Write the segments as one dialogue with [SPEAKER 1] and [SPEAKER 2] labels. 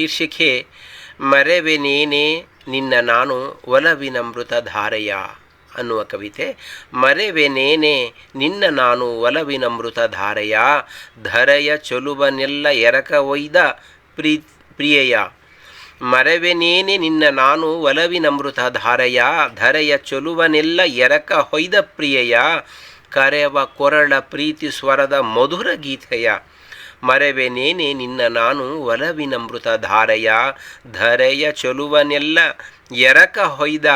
[SPEAKER 1] ಶೀರ್ಷಿಕೆ ಮರೆವೆನೇನೆ ನಿನ್ನ ನಾನು ಒಲವಿನಮೃತ ಧಾರೆಯ ಅನ್ನುವ ಕವಿತೆ. ಮರೆವೆನೇನೆ ನಿನ್ನ ನಾನು ಒಲವಿನಮೃತ ಧಾರೆಯ ಧರೆಯ ಚೊಲುವನೆಲ್ಲ ಎರಕ ಒಯ್ದ ಪ್ರೀ, ಪ್ರಿಯೆಯ. ಮರೆವೆನೇನೆ ನಿನ್ನ ನಾನು ಒಲವಿನಮೃತ ಧಾರೆಯ ಧರೆಯ ಚೊಲುವನೆಲ್ಲ ಎರಕ ಹೊಯ್ದ ಪ್ರಿಯೆಯ, ಕರೆವ ಕೊರಳ ಪ್ರೀತಿ ಸ್ವರದ ಮಧುರ ಗೀತೆಯ. ಮರೆವೆನೇನೆ ನಿನ್ನ ನಾನು ಒಲವಿನಮೃತ ಧಾರೆಯ, ಧರೆಯ ಚೊಲುವನೆಲ್ಲ ಎರಕ ಹೊಯ್ದ.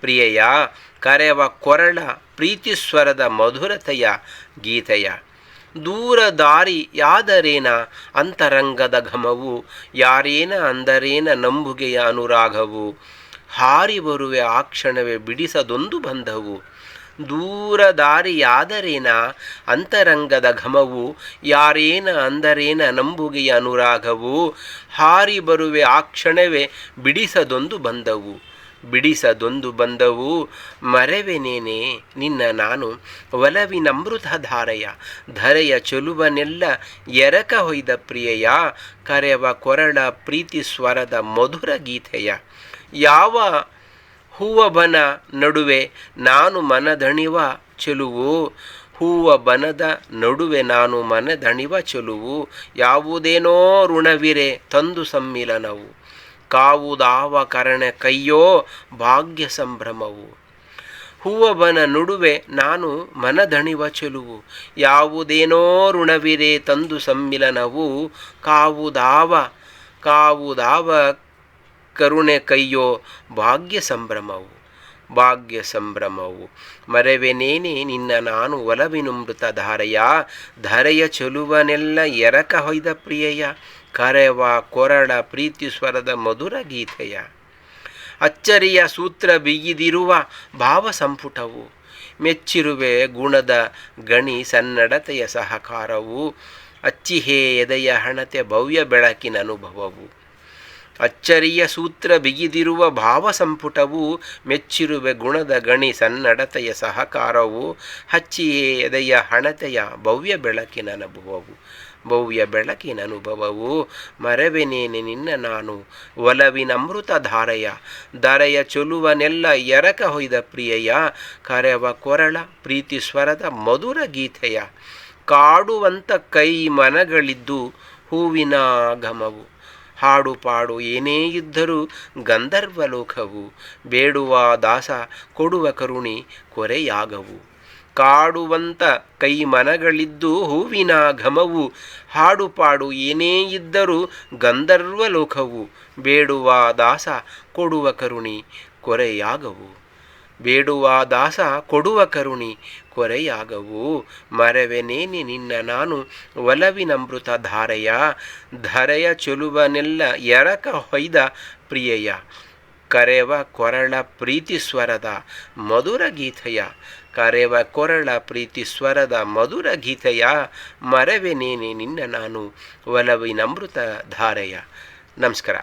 [SPEAKER 1] ಪ್ರಿಯೆಯ, ಕರೆವ ಕೊರಳ ಪ್ರೀತಿ ಸ್ವರದ ಮಧುರತೆಯ ಗೀತೆಯ. ದೂರ ದಾರಿ ಯಾದರೇನ ಅಂತರಂಗದ ಘಮವು, ಯಾರೇನ ಅಂದರೇನ ನಂಬುಗೆಯ ಅನುರಾಗವು. ಹಾರಿ ಬರುವೆ ಆ ಕ್ಷಣವೇ ಬಿಡಿಸದೊಂದು ಬಂಧವು. ದೂರ ದಾರಿಯಾದರೇನ ಅಂತರಂಗದ ಘಮವು ಯಾರೇನ ಅಂದರೇನ ನಂಬುಗೆಯ ಅನುರಾಗವು? ಹಾರಿ ಬರುವೆ ಆ ಕ್ಷಣವೇ ಬಿಡಿಸದೊಂದು ಬಂದವು. ಬಿಡಿಸದೊಂದು ಬಂದವು. ಮರೆವೆನೇನೆ ನಿನ್ನ ನಾನು ಒಲವಿನಮೃತ ಧಾರೆಯ ಧರೆಯ ಚೊಲುವನೆಲ್ಲ ಎರಕ ಹೊಯ್ದ ಪ್ರಿಯೆಯ. ಕರೆವ ಕೊರಳ ಪ್ರೀತಿ ಸ್ವರದ ಮಧುರ ಗೀತೆಯ. ಯಾವ ಹೂವ ಬನ ನಡುವೆ ನಾನು ಮನದಣಿವ ಚೆಲುವು. ಹೂವ ಬನದ ನಡುವೆ ನಾನು ಮನದಣಿವ ಚೆಲುವು. ಯಾವುದೇನೋ ಋಣವಿರೆ ತಂದು ಸಮ್ಮಿಲನವು. ಕಾವುದಾವ ಕರಣ ಕೈಯೋ ಭಾಗ್ಯ ಸಂಭ್ರಮವು. ಹೂವಬನ ನಡುವೆ ನಾನು ಮನದಣಿವ ಚೆಲುವು. ಯಾವುದೇನೋ ಋಣವಿರೆ ತಂದು ಸಮ್ಮಿಲನವು. ಕಾವುದಾವ ಕಾವುದಾವ ಕರುಣೆ ಕೈಯೋ ಭಾಗ್ಯ ಸಂಭ್ರಮವು ಭಾಗ್ಯ ಸಂಭ್ರಮವು. ಮರೆವೆನೇನೆ ನಿನ್ನ ನಾನು ಒಲವಿನುಮೃತ ಧಾರೆಯ ಧರೆಯ ಚೆಲುವನೆಲ್ಲ ಎರಕ ಹೊಯ್ದ ಪ್ರಿಯೆಯ, ಕರೆವ ಕೊರಳ ಪ್ರೀತಿ ಸ್ವರದ ಮಧುರ ಗೀತೆಯ. ಅಚ್ಚರಿಯ ಸೂತ್ರ ಬಿಗಿದಿರುವ ಭಾವ ಸಂಪುಟವು, ಮೆಚ್ಚಿರುವೆ ಗುಣದ ಗಣಿ ಸನ್ನಡತೆಯ ಸಹಕಾರವು ಅಚ್ಚಿಹೇ ಎದೆಯ ಹಣತೆ ಭವ್ಯ ಬೆಳಕಿನ ಅನುಭವವು. ಅಚ್ಚರಿಯ ಸೂತ್ರ ಬಿಗಿದಿರುವ ಭಾವ ಸಂಪುಟವು ಮೆಚ್ಚಿರುವೆ ಗುಣದ ಗಣಿ ಸನ್ನಡತೆಯ ಸಹಕಾರವು ಹಚ್ಚಿಯೇ ಎದೆಯ ಹಣತೆಯ ಭವ್ಯ ಬೆಳಕಿನ ಅನುಭವವು. ಭವ್ಯ ಬೆಳಕಿನ ಅನುಭವವು ಮರೆವೆನೇನೆ ನಿನ್ನ ನಾನು ಒಲವಿನಮೃತ ಧಾರೆಯ. ಧರೆಯ ಚೊಲುವನೆಲ್ಲ ಎರಕ ಹೊಯ್ದ ಪ್ರಿಯೆಯ. ಕರೆವ ಕೊರಳ ಪ್ರೀತಿ ಸ್ವರದ ಮಧುರ ಗೀತೆಯ. ಕಾಡುವಂಥ ಕೈ ಮನಗಳಿದ್ದು ಹೂವಿನ ಘಮವು ಹಾಡು ಪಾಡು ಏನೇ ಇದ್ದರೂ ಗಂಧರ್ವ ಲೋಕವು ಬೇಡುವ ದಾಸ ಕೊಡುವ ಕರುಣಿ ಕೊರೆಯಾಗವು. ಕಾಡುವಂತ ಕೈ ಮನಗಳಿದ್ದು ಹೂವಿನ ಘಮವು ಹಾಡು ಪಾಡು ಏನೇ ಇದ್ದರೂ ಗಂಧರ್ವ ಲೋಕವು ಬೇಡುವ ದಾಸ ಕೊಡುವ ಕರುಣಿ ಕೊರೆಯಾಗವು. ಬೇಡುವ ದಾಸ ಕೊಡುವ ಕರುಣಿ ಕೊರೆಯಾಗವು. ಮರವೆನೇನಿ ನಿನ್ನ ನಾನು ಒಲವಿನಮೃತ ಧಾರೆಯ. ಧರೆಯ ಚೊಲುವನೆಲ್ಲ ಎರಕ ಹೊಯ್ದ ಪ್ರಿಯಯ. ಕರೆವ ಕೊರಳ ಪ್ರೀತಿ ಸ್ವರದ ಮಧುರ ಗೀತೆಯ. ಕರೆವ ಕೊರಳ ಪ್ರೀತಿ ಸ್ವರದ ಮಧುರ ಗೀತೆಯ. ಮರವೆನೇನೆ ನಿನ್ನ ನಾನು ಒಲವಿನಮೃತ ಧಾರೆಯ. ನಮಸ್ಕಾರ.